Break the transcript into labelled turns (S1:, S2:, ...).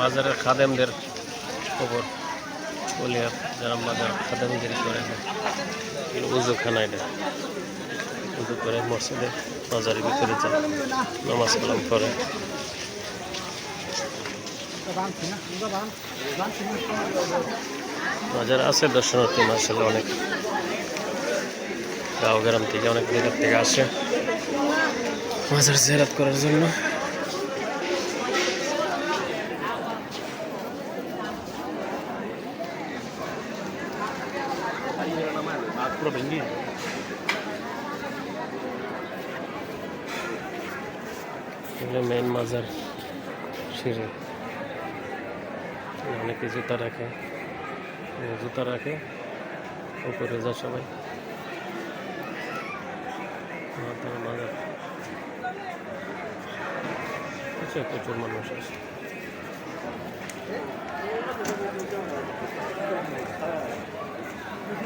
S1: মাজারের খাদেমদের খবর। বলিয়ার যারা মাজার খাদেমগিরি করে উজুখানা এটা উজু করে মসজিদে, মাজারের ভিতরে যায়। নামাজ কালাম করে মাজার আছে, দর্শনার্থী মাসালে অনেক। গাঁও গ্রাম থেকে অনেক দূরের থেকে আসে। মাজার জেরাত করার জন্য।
S2: ভেঙে
S1: এগুলো মেন মাজার সিঁড়ি। অনেকে জুতা রাখে। জুতা রাখে। উপরে যা সবাই। মাজার। প্রচুর মানুষ আছে।